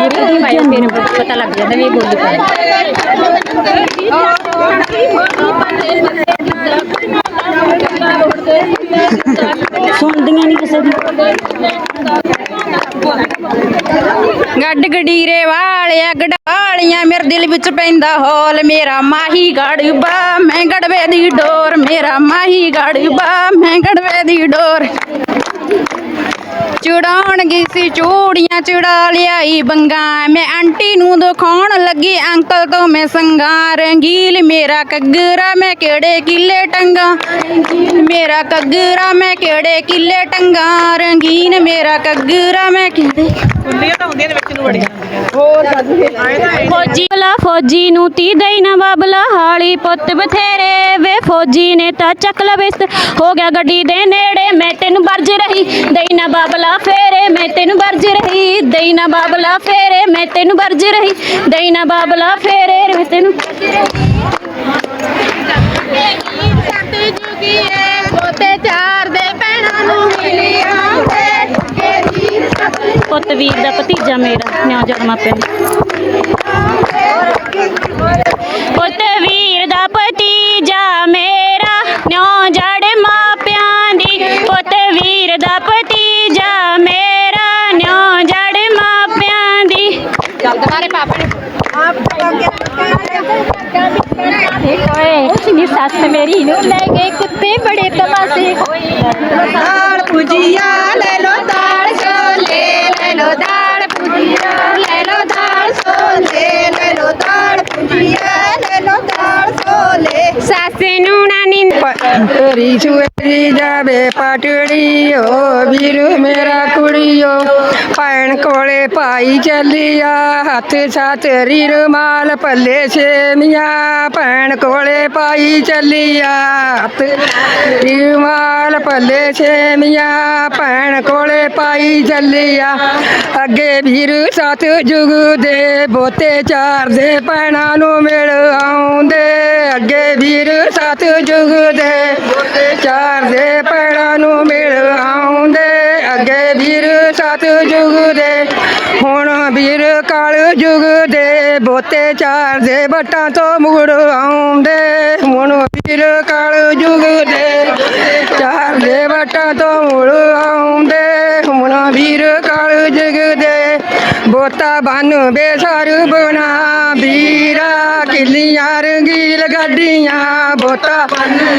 ਪਾ ਦੇ ਲੈ ਇਹ ਵੀ ਪਾਇਆ ਮੇਰੇ ਪਤਾ ਲੱਗ ਜਾਂਦਾ ਵੀ ਇਹ ਬੋਲੀ ਪਾ ਸੁਣਦੀਆਂ ਨਹੀਂ ਕਿਸੇ ਦੀ। ਗੱਡ ਗਡੀਰੇ ਵਾਲਿਆ, ਗਡਾਲੀਆਂ ਮੇਰੇ ਦਿਲ ਵਿੱਚ ਪੈਂਦਾ ਹੌਲ, ਮੇਰਾ ਮਾਹੀ ਗੜਬਾ, ਮੈਂ ਗੜਵੇ ਦੀ ਡੋਰ, ਮੇਰਾ ਮਾਹੀ ਗੜਬਾ, ਮੈਂ ਗੜਵੇ ਦੀ ਡੋਰ। ਚੁੜਾਉਣ ਸੀ, ਚੂੜੀਆਂ ਚੁੜਾ ਲਿਆਈ ਬੰਗਾ, ਮੈਂ ਆਂਟੀ ਨੂੰ ਦਿਖਾਉਣ ਲੱਗੀ, ਅੰਕਲ ਤੋਂ ਮੈਂ ਸੰਗਾ, ਰੰਗੀਲ ਮੇਰਾ ਕੱਗਰਾ ਮੈਂ ਕਿਹੜੇ ਕਿੱਲੇ ਟੰਗਾ? ਮੇਰਾ ਕੱਗਰਾ ਮੈਂ ਕਿਹੜੇ ਕਿੱਲੇ ਟੰਗਾ? ਰੰਗੀਨ ਮੇਰਾ ਕੱਗਰਾ ਮੈਂ ਕਿਹੜੇ ਫੌਜੀ ਬਲਾ ਫੌਜੀ ਨੂੰ ਤੀ ਦਈ ਨਾ ਬਾਬਲਾ ਹਾਲੀ ਪੁੱਤ ਬਥੇਰੇ ਵੇ। ਫੌਜੀ ਨੇ ਤਾਂ ਚੱਕ ਲਵੇ ਹੋ ਗਿਆ ਗੱਡੀ ਦੇ ਨੇੜੇ ਮੈਂ ਤੈਨੂੰ ਵਰਜ ਰਹੀ। ਦਈ ਨਾ ਬਾਬਲਾ ਫੇਰੇ ਮੈਂ ਤੈਨੂੰ ਵਰਜ ਰਹੀ। ਦਈ ਨਾ ਬਾਬਲਾ ਫੇਰੇ ਮੈਂ ਤੈਨੂੰ ਵਰਜ ਰਹੀ। ਦਈ ਨਾ ਬਾਬਲਾ ਫੇਰੇ ਮੈਂ ਤੈਨੂੰ ਪੋਤੇ ਚਾਰ ਦੇ ਭੈਣਾਂ ਨੂੰ ਮਿਲਿਆ। ਪੁੱਤ ਵੀਰ ਦਾ ਭਤੀਜਾ ਮੇਰਾ ਨਿਆ ਜਨਮਾ ਪਿਆ ਪੁੱਤ ਦਾ ਭਤੀਜਾ ਮੇਰਾ ਨਿਆ ਜੜ ਮਾਪਿਆਂ ਦੀ। ਪੁੱਤ ਦਾ ਭਤੀਜਾ ਮੇਰਾ ਨਿਆ ਜੜ ਮਾਪਿਆਂ ਦੀ। ਸੱਸ ਮੇਰੀ ਲੈ ਗਏ ਕੁੱਤੇ ਬੜੇ ਤਮਾਸ਼ੇ। ਹਾਲ ਪੁਜੀਆ ਲੈ ਲੋ ਦਾਲ ਭੁਜੀਆ ਲੈ ਲੋ ਦਾਲ ਛੋਲੇ ਲੈ ਲੋ ਦਾਲ ਜਾਵੇ ਪਟੜੀ ਓ ਵੀਰ ਮੇਰਾ ਕੁੜੀਓ। ਭੈਣ ਕੋਲੇ ਭਾਈ ਚੱਲਿਆ, ਹੱਥ ਸਾਤਰੀ ਰੁਮਾਲ ਪੱਲੇ ਛੇਮੀਆਂ। ਭੈਣ ਕੋਲੇ ਭਾਈ ਚੱਲਿਆ, ਹੱਥ ਰੁਮਾਲ ਪੱਲੇ ਛੇਮੀਆਂ। ਭੈਣ ਕੋਲੇ ਭਾਈ ਚੱਲਿਆ, ਅੱਗੇ ਵੀਰ ਸਤ ਜੁਗ ਦੇ ਬੋਤੇ ਚਾਰ ਦੇ ਭੈਣਾਂ ਨੂੰ ਮਿਲ ਆਉਂਦੇ। ਅੱਗੇ ਵੀਰ ਸਤ ਜੁਗ ਦੇ ਚਾਰ ਦੇ ਭੈਣਾਂ ਨੂੰ ਮਿਲ ਆਉਂਦੇ। ਅੱਗੇ ਵੀਰ ਸਤ ਜੁਗ ਦੇ, ਹੁਣ ਵੀਰ ਕਾਲ ਜੁਗ ਦੇ, ਬੋਤੇ ਚਾਰ ਦੇ ਬਟਾਂ ਤੋਂ ਮੁੜ ਆਉਂਦੇ। ਹੁਣ ਵੀਰ ਕਾਲ ਜੁਗ ਦੇ, ਚਾਰ ਦੇ ਬਟਾਂ ਤੋਂ ਮੁੜ ਆਉਂਦੇ। ਹੁਣ ਵੀਰ ਕਾਲ ਜੁਗ ਦੇ ਬੋਤਾ ਬਨ ਬੇਸਰ ਬਣਾ, ਵੀਰਾ ਕਿੱਲੀਆਂ ਰੰਗੀਲ ਗੱਡੀਆਂ। ਬੋਤਾ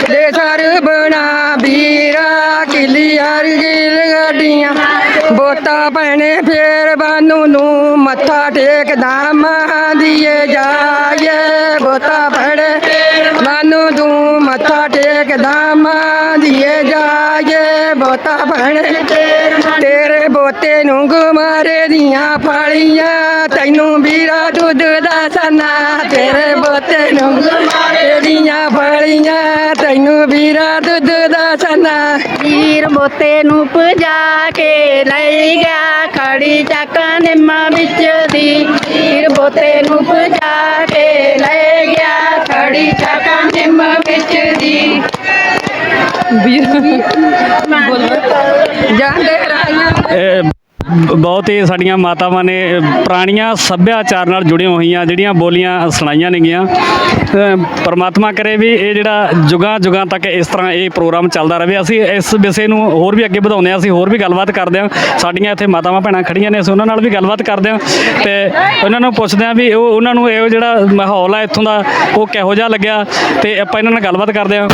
ਬੇਸਰ ਬਣਾ, ਵੀਰਾ ਕਿੱਲੀਆਂ ਰੰਗੀਲ ਗੱਡੀਆਂ। ਬੋਤਾ ਭੈਣੇ ਫੇਰ ਬਾਨੂ ਨੂੰ ਮੱਥਾ ਟੇਕਦਾ, ਮਾਂ ਦੀਏ ਜਾਏ ਬੋਤਾ ਭੈਣੇ ਬੋਤੇ ਨੂੰ ਗੁਮਾਰੇ ਦੀਆਂ ਫਾਲੀਆਂ ਤੈਨੂੰ ਵੀਰਾ ਦੁੱਧ ਦਾ ਸਨਾ ਤੇਰੇ ਬੋਤੇ ਨੂੰ ਗੁਮਾਰੇ ਦੀਆਂ ਫਾਲੀਆਂ ਤੈਨੂੰ ਵੀਰਾ ਦੁੱਧ ਦਾ ਸਨਾ। ਵੀਰ ਬੋਤੇ ਨੂੰ ਪੁਜਾ ਕੇ ਲੈ ਗਿਆ ਖੜੀ ਚੱਕਾਂ ਨਿੰਮਾਂ ਵਿੱਚ ਦੀ। ਵੀਰ ਬੋਤੇ ਨੂੰ ਪੁਜਾ ਕੇ ਲੈ ਗਿਆ ਖੜੀ ਚੱਕਾਂ ਨਿੰਮਾਂ ਵਿੱਚ ਦੀ। ਜਾਂਦੇ ਰਾਈਆਂ ਇਹ ਬ- ਬਹੁਤ ਹੀ ਸਾਡੀਆਂ ਮਾਤਾਵਾਂ ਨੇ ਪੁਰਾਣੀਆਂ ਸੱਭਿਆਚਾਰ ਨਾਲ ਜੁੜੀਆਂ ਹੋਈਆਂ, ਜਿਹੜੀਆਂ ਬੋਲੀਆਂ ਸੁਣਾਈਆਂ ਨੇਗੀਆਂ। ਪਰਮਾਤਮਾ ਕਰੇ ਵੀ ਇਹ ਜਿਹੜਾ ਜੁਗਾਂ ਜੁਗਾਂ ਤੱਕ ਇਸ ਤਰ੍ਹਾਂ ਇਹ ਪ੍ਰੋਗਰਾਮ ਚੱਲਦਾ ਰਹੇ। ਅਸੀਂ ਇਸ ਵਿਸ਼ੇ ਨੂੰ ਹੋਰ ਵੀ ਅੱਗੇ ਵਧਾਉਂਦੇ ਹਾਂ, ਅਸੀਂ ਹੋਰ ਵੀ ਗੱਲਬਾਤ ਕਰਦੇ ਹਾਂ। ਸਾਡੀਆਂ ਇੱਥੇ ਮਾਤਾਵਾਂ ਭੈਣਾਂ ਖੜੀਆਂ ਨੇ, ਅਸੀਂ ਉਹਨਾਂ ਨਾਲ ਵੀ ਗੱਲਬਾਤ ਕਰਦੇ ਹਾਂ। ਤੇ ਉਹਨਾਂ ਨੂੰ ਪੁੱਛਦੇ ਹਾਂ ਵੀ ਉਹ, ਉਹਨਾਂ ਨੂੰ ਇਹ ਜਿਹੜਾ ਮਾਹੌਲ ਆ ਇੱਥੋਂ ਦਾ, ਉਹ ਕਿਹੋ ਜਿਹਾ ਲੱਗਿਆ? ਤੇ ਆਪਾਂ ਇਹਨਾਂ ਨਾਲ ਗੱਲਬਾਤ ਕਰਦੇ ਹਾਂ।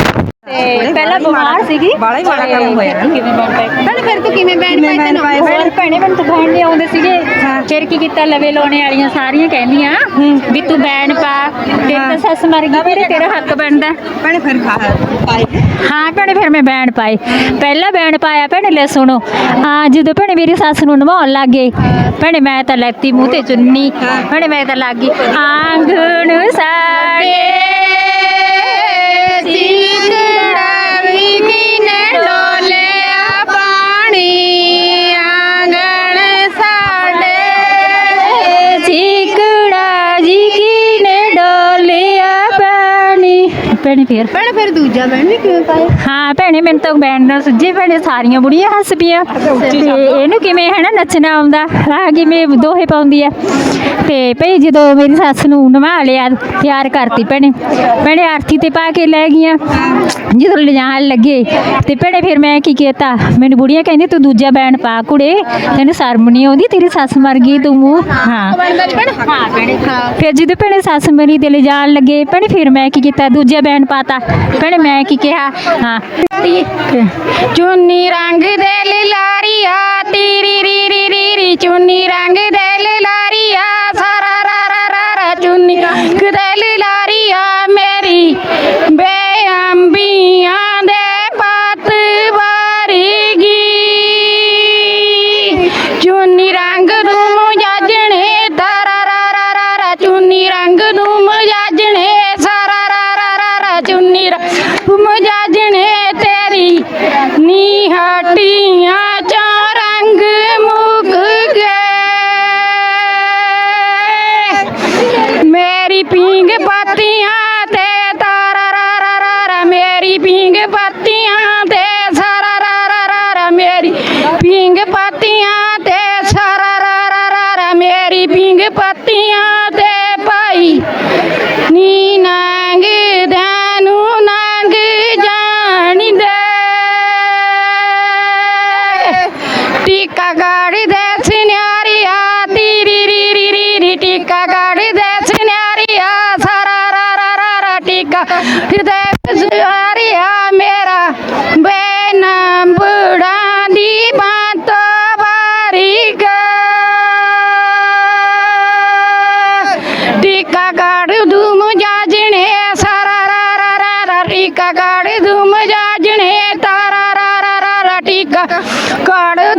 ਤੇ ਪਹਿਲਾਂ ਬਿਮਾਰ ਸੀਗੀ ਬਾਲਾ ਹੀ ਮਾੜਾ ਕੰਮ ਹੋਇਆ ਕਿਵੇਂ ਬੈਣ ਪਏ ਭੈਣੇ ਫਿਰ ਤੂੰ ਕਿਵੇਂ ਬੈਂਡ ਪਾਈ ਤੈਨੂੰ ਹੋਰ ਭੈਣੇ ਮੈਨੂੰ ਤਾਂ ਬੈਣ ਨਹੀਂ ਆਉਂਦੇ ਸੀਗੇ। ਫਿਰ ਕੀ ਕੀਤਾ? ਲਵੇ ਲਾਉਣੇ ਵਾਲੀਆਂ ਸਾਰੀਆਂ ਕਹਿੰਦੀਆਂ ਵੀ ਤੂੰ ਬੈਣ ਪਾ। ਤੇਰੀ ਤਾਂ ਸੱਸ ਮਰ ਗਈ ਤੇਰੇ ਤੇਰਾ ਹੱਕ ਬਣਦਾ? ਭੈਣੇ ਫਿਰ ਪਾਈ। ਹਾਂ ਭੈਣੇ ਫਿਰ ਮੈਂ ਬੈਂਡ ਪਾਏ ਪਹਿਲਾ ਬੈਂਡ ਪਾਇਆ ਭੈਣੇ ਲੈ ਸੁਣੋ। ਆ ਜਦੋਂ ਭੈਣੇ ਮੇਰੀ ਸੱਸ ਨੂੰ ਨਵਾਉਣ ਲੱਗ ਭੈਣੇ ਮੈਂ ਤਾਂ ਲੈਤੀ ਮੂੰਹ ਤੇ ਚੁੰਨੀ। ਭੈਣੇ ਮੈਂ ਤਾਂ ਲੱਗ ਗਈ। ਆਂਗਣ ਭੈਣੇ ਫੇਰ? ਭੈਣੇ ਫਿਰ ਦੂਜਾ ਬੈਂਡ ਵੀ ਕਿਵੇਂ ਪਾਏ? ਹਾਂ ਭੈਣੇ ਮੈਨੂੰ ਤਾਂ ਬੈਂਡ ਨਾਲ ਸੁੱਜੇ ਭੈਣੇ ਸਾਰੀਆਂ ਬੁੜੀਆਂ ਹੱਸ ਪਈਆਂ ਤੇ ਇਹਨੂੰ ਕਿਵੇਂ ਹੈ ਨਾ ਨੱਚਣਾ ਆਉਂਦਾ? ਆ ਕਿਵੇਂ ਦੋਹੇ ਪਾਉਂਦੀ ਆ? ਤੇ ਭਈ ਜਦੋਂ ਮੇਰੀ ਸੱਸ ਨੂੰ ਨਵਾ ਲਿਆ ਤਿਆਰ ਕਰਤੀ ਭੈਣੇ ਭੈਣੇ ਆਰਤੀ ਤੇ ਪਾ ਕੇ ਲੈ ਗਈਆਂ। ਜਦੋਂ ਲਿਜਾਣ ਲੱਗੇ ਤੇ ਭੈਣੇ ਫਿਰ ਮੈਂ ਕੀ ਕੀਤਾ? ਮੈਨੂੰ ਬੁੜੀਆਂ ਕਹਿੰਦੀ ਤੂੰ ਦੂਜਾ ਬੈਂਡ ਪਾ ਕੁੜੇ ਤੈਨੂੰ ਸ਼ਰਮ ਨਹੀਂ ਆਉਂਦੀ ਤੇਰੀ ਸੱਸ ਮਰ ਗਈ ਤੂੰ ਮੂੰਹ। ਹਾਂ। ਫਿਰ ਜਦੋਂ ਭੈਣੇ ਸੱਸ ਮੇਰੀ ਤੇ ਲਿਜਾਣ ਲੱਗੇ ਭੈਣੇ ਫਿਰ ਮੈਂ ਕੀ ਕੀਤਾ? ਦੂਜਾ ਬੈਂਡ ਪਾਤਾ। ਭੈਣੇ ਮੈਂ ਕੀ ਕਿਹਾ? ਹਾਂ। ਚੁੰਨੀ ਰੰਗ ਦੇ ਲਾਰੀਆ ਤੀਰੀ, ਰੀ ਰੀ ਰੀ ਰੀ। ਚੁੰਨੀ ਰੰਗ ਦੇ ਲਾਰੀਆ ਸਾਰਾ, ਰਾ ਰਾ ਰਾ ਰਾ। ਚੁੰਨੀ ਰੰਗ ਦੇ ਲਾਰੀਆ ਮੇਰੀ ਪੀਂਗ ਪੱਤੀਆਂ ਮੇਰੀ ਕੜ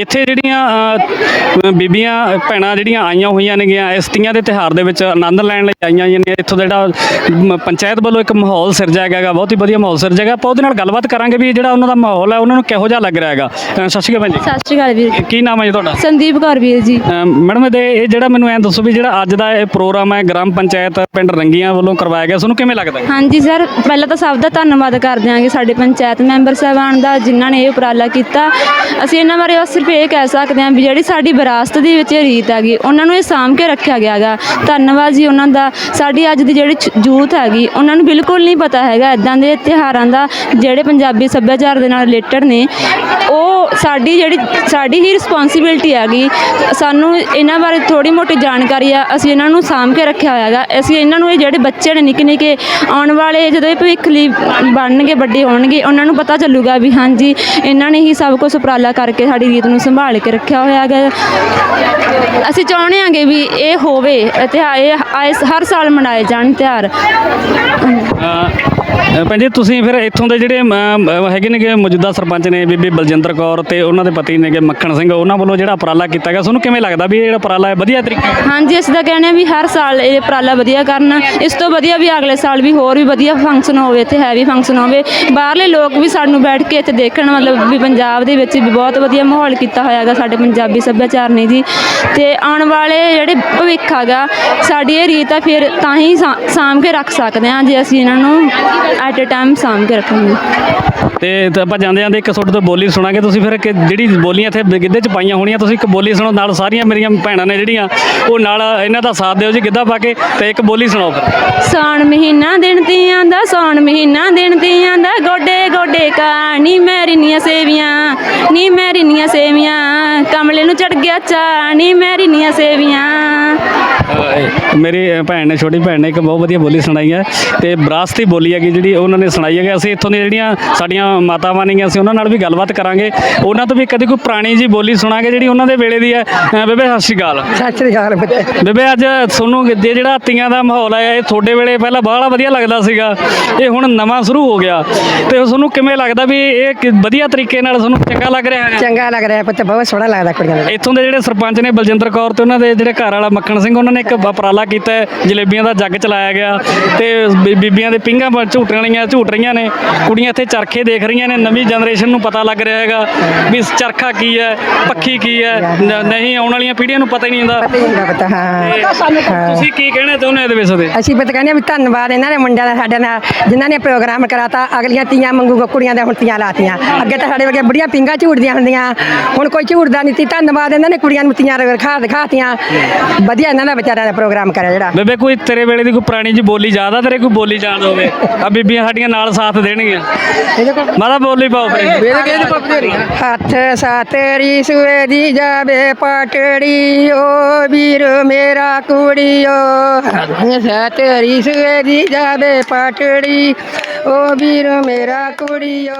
ਇੱਥੇ ਜਿਹੜੀਆਂ ਅ, ਬੀਬੀਆਂ ਭੈਣਾਂ ਜਿਹੜੀਆਂ ਆਈਆਂ ਹੋਈਆਂ ਨੇਗੀਆਂ ਇਸ ਤੀਆਂ ਦੇ ਤਿਹਾਰ ਦੇ ਵਿੱਚ ਆਨੰਦ ਲੈਣ ਲਈ ਆਈਆਂ ਹੋਈਆਂ ਨੇ। ਇੱਥੋਂ ਦਾ ਜਿਹੜਾ ਮ, ਪੰਚਾਇਤ ਵੱਲੋਂ ਇੱਕ ਮਾਹੌਲ ਸਿਰਜਿਆ ਗਿਆ ਹੈਗਾ ਬਹੁਤ ਹੀ ਵਧੀਆ ਮਾਹੌਲ ਸਿਰਜਿਆ ਗਿਆ। ਆਪਾਂ ਉਹਦੇ ਨਾਲ ਗੱਲਬਾਤ ਕਰਾਂਗੇ ਵੀ ਜਿਹੜਾ ਉਹਨਾਂ ਦਾ ਮਾਹੌਲ ਹੈ ਉਹਨਾਂ ਨੂੰ ਕਿਹੋ ਜਿਹਾ ਲੱਗ ਰਿਹਾ ਹੈਗਾ। ਅ, ਸਤਿ ਸ਼੍ਰੀ ਅਕਾਲ ਭੈਣ ਸਤਿ ਸ਼੍ਰੀ ਅਕਾਲ ਵੀਰ। ਜੀ ਕੀ ਨਾਮ ਹੈ ਜੀ ਤੁਹਾਡਾ? ਸੰਦੀਪ ਕੌਰ ਵੀਰ ਜੀ। ਅ, ਮੈਡਮ ਇਹਦੇ ਇਹ ਜਿਹੜਾ ਮੈਨੂੰ ਐਂ ਦੱਸੋ ਵੀ ਜਿਹੜਾ ਅੱਜ ਦਾ ਇਹ ਪ੍ਰੋਗਰਾਮ ਹੈ ਗ੍ਰਾਮ ਪੰਚਾਇਤ ਪਿੰਡ ਰੰਗੀਆਂ ਵੱਲੋਂ ਕਰਵਾਇਆ ਗਿਆ ਤੁਹਾਨੂੰ ਕਿਵੇਂ ਲੱਗਦਾ ਹੈ? ਹਾਂਜੀ ਸਰ ਪਹਿਲਾਂ ਤਾਂ ਸਭ ਦਾ ਧੰਨਵਾਦ ਕਰਦੇ ਹਾਂਗੇ ਸਾਡੇ ਪੰਚਾਇਤ ਮੈਂਬਰ ਸਾਹਿਬਾਨ ਦਾ ਜਿਨ੍ਹਾਂ ਨੇ ਇਹ ਉਪਰਾਲਾ ਕੀਤਾ। ਅਸੀਂ ਇਹਨਾਂ ਬਾਰੇ ਬਸ ਸਿਰਫ ਇਹ ਕਹਿ ਸਕਦੇ ਹਾਂ ਵੀ ਜਿਹੜੀ ਸਾਡੀ ਵਿਰਾਸਤ ਦੇ ਵਿੱਚ ਇਹ ਰੀਤ ਹੈਗੀ, ਉਹਨਾਂ ਨੂੰ ਇਹ ਸਾਂਭ ਕੇ ਰੱਖਿਆ ਗਿਆ ਹੈਗਾ। ਧੰਨਵਾਦ ਜੀ ਉਹਨਾਂ ਦਾ। ਸਾਡੀ ਅੱਜ ਦੀ ਜਿਹੜੀ ਯੂਥ ਹੈਗੀ, ਉਹਨਾਂ ਨੂੰ ਬਿਲਕੁਲ ਨਹੀਂ ਪਤਾ ਹੈਗਾ ਇਦਾਂ ਦੇ ਤਿਉਹਾਰਾਂ ਦਾ ਜਿਹੜੇ ਪੰਜਾਬੀ ਸੱਭਿਆਚਾਰ ਦੇ ਨਾਲ ਰਿਲੇਟਡ ਨੇ। ਉਹ ਸਾਡੀ ਜਿਹੜੀ, ਸਾਡੀ ਹੀ ਰਿਸਪੌਂਸਿਬਿਲਟੀ ਹੈਗੀ। ਸਾਨੂੰ ਇਹਨਾਂ ਬਾਰੇ ਥੋੜੀ ਮੋਟੀ ਜਾਣਕਾਰੀ ਆ, ਅਸੀਂ ਇਹਨਾਂ ਨੂੰ ਸਾਂਭ ਕੇ ਰੱਖਿਆ ਹੋਇਆ ਹੈਗਾ। ਅਸੀਂ ਇਹਨਾਂ ਨੂੰ ਇਹ ਜਿਹੜੇ ਬੱਚੇ ਨੇ ਨਿੱਕੇ ਨਿੱਕੇ ਆਉਣ ਵਾਲੇ ਜਦੋਂ ਇਹ ਭਵਿੱਖ ਲਈ ਬਣਨਗੇ, ਵੱਡੇ ਹੋਣਗੇ, ਉਹਨਾਂ ਨੂੰ ਪਤਾ ਚੱਲੂਗਾ ਵੀ ਹਾਂਜੀ, ਇਹਨਾਂ ਨੇ ਹੀ ਸਭ ਕੁਝ ਉਪਰਾਲਾ ਕਰਕੇ ਸਾਡੀ ਰੀਤ ਨੂੰ ਸੰਭਾਲ ਕੇ ਰੱਖਿਆ ਹੋਇਆ ਹੈਗਾ। ਅਸੀਂ ਚਾਹੁੰਦੇ ਹਾਂਗੇ ਵੀ ਇਹ ਹੋਵੇ ਇਹ ਆਏ ਹਰ ਸਾਲ ਮਨਾਏ ਜਾਣ ਤਿਉਹਾਰ। ਅ, ਭੈਣ ਜੀ ਤੁਸੀਂ ਫਿਰ ਇੱਥੋਂ ਦੇ ਜਿਹੜੇ ਹੈਗੇ ਨੇਗੇ ਮੌਜੂਦਾ ਸਰਪੰਚ ਨੇ ਬੀਬੀ ਬਲਜਿੰਦਰ ਕੌਰ ਤੇ ਉਹਨਾਂ ਦੇ ਪਤੀ ਨੇਗੇ ਮੱਖਣ ਸਿੰਘ। ਉਹਨਾਂ ਵੱਲੋਂ ਜਿਹੜਾ ਉਪਰਾਲਾ ਕੀਤਾ ਗਿਆ ਤੁਹਾਨੂੰ ਕਿਵੇਂ ਲੱਗਦਾ ਵੀ ਇਹ ਜਿਹੜਾ ਉਪਰਾਲਾ ਹੈ ਵਧੀਆ ਤਰੀਕੇ ਹਾਂਜੀ ਅਸੀਂ ਤਾਂ ਕਹਿੰਦੇ ਹਾਂ ਵੀ ਹਰ ਸਾਲ ਇਹ ਉਪਰਾਲਾ ਵਧੀਆ ਕਰਨ। ਇਸ ਤੋਂ ਵਧੀਆ ਵੀ ਅਗਲੇ ਸਾਲ ਵੀ ਹੋਰ ਵੀ ਵਧੀਆ ਫੰਕਸ਼ਨ ਹੋਵੇ ਤੇ ਹੈਵੀ ਫੰਕਸ਼ਨ ਹੋਵੇ। ਬਾਹਰਲੇ ਲੋਕ ਵੀ ਸਾਨੂੰ ਬੈਠ ਕੇ ਇੱਥੇ ਦੇਖਣ ਮਤਲਬ ਵੀ ਪੰਜਾਬ ਦੇ ਵਿੱਚ ਵੀ ਬਹੁਤ ਵਧੀਆ ਮਾਹੌਲ ਕੀਤਾ ਹੋਇਆ ਹੈਗਾ ਸਾਡੇ ਪੰਜਾਬੀ ਸੱਭਿਆਚਾਰ ਨੇ ਜੀ। ਤੇ ਆਉਣ ਵਾਲੇ ਜਿਹੜੇ ਭਵਿੱਖ ਹੈਗਾ ਸਾਡੀ ਇਹ ਰੀਤ ਆ ਫਿਰ ਤਾਂ ਹੀ ਸਾਂਭ ਕੇ ਰੱਖ ਸਕਦੇ ਹਾਂ ਜੇ ਅਸੀਂ ਇਹਨਾਂ ਨੂੰ ਐਟ ਅ ਟਾਈਮ ਸਾਂਭ ਕੇ ਰੱਖਾਂਗੇ। ਤੇ ਆਪਾਂ ਜਾਂਦੇ ਜਾਂਦੇ ਇੱਕ ਤੁਹਾਡੇ ਤੋਂ ਬੋਲੀ ਸੁਣਾਂਗੇ। ਤੁਸੀਂ ਫਿਰ ਜਿਹੜੀ ਬੋਲੀਆਂ ਇੱਥੇ ਗਿੱਧੇ 'ਚ ਪਾਈਆਂ ਹੋਣੀਆਂ ਤੁਸੀਂ ਇੱਕ ਬੋਲੀ ਸੁਣਾਓ ਨਾਲ ਸਾਰੀਆਂ ਮੇਰੀਆਂ ਭੈਣਾਂ ਨੇ ਜਿਹੜੀਆਂ ਉਹ ਨਾਲ ਇਹਨਾਂ ਦਾ ਸਾਥ ਦਿਓ ਜੀ ਗਿੱਧਾ ਪਾ ਕੇ ਤੇ ਇੱਕ ਬੋਲੀ ਸੁਣਾਓ ਫਿਰ। ਸੌਣ ਮਹੀਨਾ ਦਿਨ ਤੀਆਂ ਦਾ ਸੌਣ ਮਹੀਨਾ ਦਿਨ ਤੀਆਂ ਦਾ ਗੋਡੇ ਗੋਡੇ ਕਾ ਨੀ ਸੇਵੀਆਂ ਨੀ ਮੈਰੀਨੀਆਂ ਸੇਵੀਆਂ। ਕਮਲੇ ਨੂੰ ਚੜ ਗਿਆ ਚਾ ਨੀ ਮੈਰੀਨੀਆਂ ਸੇਵੀਆਂ। ਮੇਰੀ ਭੈਣ ਨੇ ਛੋਟੀ ਭੈਣ ਨੇ ਇੱਕ ਬਹੁਤ ਵਧੀਆ ਬੋਲੀ ਸੁਣਾਈ ਹੈ ਤੇ ਵਿਰਾਸਤੀ ਬੋਲੀ ਹੈਗੀ ਜਿਹੜੀ ਉਹਨਾਂ ਨੇ ਸੁਣਾਈ ਹੈਗੀ। ਅਸੀਂ ਇੱਥੋਂ ਦੀਆਂ ਜਿਹੜੀਆਂ ਸਾਡੀਆਂ ਮਾਤਾਵਾਂ ਨੇਗੀਆਂ ਅਸੀਂ ਉਹਨਾਂ ਨਾਲ ਵੀ ਗੱਲਬਾਤ ਕਰਾਂਗੇ। ਉਹਨਾਂ ਤੋਂ ਵੀ ਕਦੇ ਕੋਈ ਪੁਰਾਣੀ ਜੀ ਬੋਲੀ ਸੁਣਾਂਗੇ ਜਿਹੜੀ ਉਹਨਾਂ ਦੇ ਵੇਲੇ ਦੀ ਹੈ। ਬੇਬੇ ਸਤਿ ਸ਼੍ਰੀ ਅਕਾਲ। ਸਤਿ ਸ੍ਰੀ ਅਕਾਲ ਬੇਬੇ ਅੱਜ ਤੁਹਾਨੂੰ ਜੇ ਜਿਹੜਾ ਤੀਆਂ ਦਾ ਮਾਹੌਲ ਹੈ ਇਹ ਤੁਹਾਡੇ ਵੇਲੇ ਪਹਿਲਾਂ ਬਾਹਲਾ ਵਧੀਆ ਲੱਗਦਾ ਸੀਗਾ। ਇਹ ਹੁਣ ਨਵਾਂ ਸ਼ੁਰੂ ਹੋ ਗਿਆ। ਤੇ ਤੁਹਾਨੂੰ ਕਿਵੇਂ ਲੱਗਦਾ ਵੀ ਇਹ ਵਧੀਆ ਤਰੀਕੇ ਨਾਲ ਤੁਹਾਨੂੰ ਚੰਗਾ ਲੱਗ ਰਿਹਾ ਹੈ? ਚੰਗਾ ਲੱਗ ਰਿਹਾ ਪੁੱਤ ਬਹੁਤ ਸੋਹਣਾ ਲੱਗਦਾ ਕੁੜੀਆਂ ਨੂੰ ਇੱਥੋਂ ਦੇ ਜਿਹੜੇ ਸਰਪੰਚ ਨੇ ਬਲਜਿੰਦਰ ਕੌਰ ਤੇ ਉਹਨਾਂ ਦੇ ਜਿਹੜੇ ਘਰ ਵਾਲਾ ਮੱਖਣ ਸਿੰਘ ਉਹਨਾਂ ਨੇ ਇੱਕ ਉਪਰਾਲਾ ਕੀਤਾ ਹੈ, ਜਲੇਬੀਆਂ ਦਾ ਜੱਗ ਚਲਾਇਆ ਗਿਆ ਤੇ ਬੀ- ਬੀਬੀਆਂ ਦੇ ਪਿੰਗਾਂ ਪਰ ਝੂਟਣ ਵਾਲੀਆਂ ਝੂਟ ਰਹੀਆਂ ਨੇ। ਕੁੜੀਆਂ ਇੱਥੇ ਚਰਖੇ ਦੇਖ ਰਹੀਆਂ ਨੇ ਨਵੀਂ ਜਨਰੇਸ਼ਨ ਨੂੰ ਪਤਾ ਲੱਗ ਰਿਹਾ ਹੈਗਾ ਵੀ ਚਰਖਾ ਕੀ ਹੈ ਪੱਖੀ ਕੀ ਹੈ ਨ- ਨਹੀਂ ਆਉਣ ਵਾਲੀਆਂ ਪੀੜ੍ਹੀਆਂ ਨੂੰ ਪਤਾ ਹੀ ਨਹੀਂ ਹੁੰਦਾ। ਪਤਾ ਹੀ ਹੁੰਦਾ ਪੁੱਤ ਹਾਂ। ਤੇ ਹਾਂ। ਤੁਸੀਂ ਕੀ ਕਹਿਣਾ ਚਾਹੁੰਦੇ ਹੋ ਇਹਦੇ ਵਿੱਚ ਦੇ ਅਸੀਂ ਪੁੱਤ ਕਹਿੰਦੇ ਹਾਂ ਵੀ ਧੰਨਵਾਦ ਇਹਨਾਂ ਦੇ ਮੁੰਡਿਆਂ ਦਾ ਸਾਡੇ ਨਾਲ ਜਿਨ੍ਹਾਂ ਨੇ ਪ੍ਰੋਗਰਾਮ ਕਰਾਤਾ ਅਗਲੀਆਂ ਤੀਆਂ ਮੰਗੂ ਕੁੜੀਆਂ ਦੇ ਹੁਣ ਤੀਆਂ ਲਾਤੀਆਂ। ਅੱਗੇ ਤਾਂ ਸਾਡੇ ਵਰਗੇ ਬੜੀਆਂ ਪਿੰਗਾ ਝੂਟਦੀਆਂ ਹੁੰਦੀਆਂ ਹੁਣ ਕੋਈ ਝੂਟਦਾ ਨਹੀਂ ਤੀ ਧੰਨਵਾਦ ਇਹਨਾਂ ਨੇ ਕੁੜੀਆਂ ਨੂੰ ਤੀਆਂ ਰਖਾ ਦਿਖਾਤੀਆਂ। ਵਧੀਆ ਇਹਨਾਂ ਦਾ ਵਿਚਾਰਿਆਂ ਦਾ ਪ੍ਰੋਗਰਾਮ ਕਰਿਆ ਜਿਹੜਾ। ਬੇਬੇ ਕੋਈ ਤੇਰੇ ਵੇਲੇ ਦੀ ਕੋਈ ਪੁਰਾਣੀ ਜੀ ਬੋਲੀ ਆ? ਤੇਰੇ ਕੋਈ ਬੋਲੀ ਯਾਦ ਹੋਵੇ? ਆ ਬੀਬੀਆਂ ਸਾਡੀਆਂ ਨਾਲ ਸਾਥ ਦੇਣਗੀਆਂ। ਮਾਤਾ ਬੋਲੀ ਪਾਓ ਫਿਰ। ਹੱਥ ਸਾਤਰੀ ਸੂਏ ਦੀ ਜਾਵੇ ਪਟੜੀ ਓ ਵੀਰ ਮੇਰਾ ਕੁੜੀਓ। ਹੱਥ ਸਾਤਰੀ ਸੂਏ ਦੀ ਜਾਵੇ ਪਟੜੀ ਓ ਵੀਰ ਮੇਰਾ ਕੁੜੀਓ।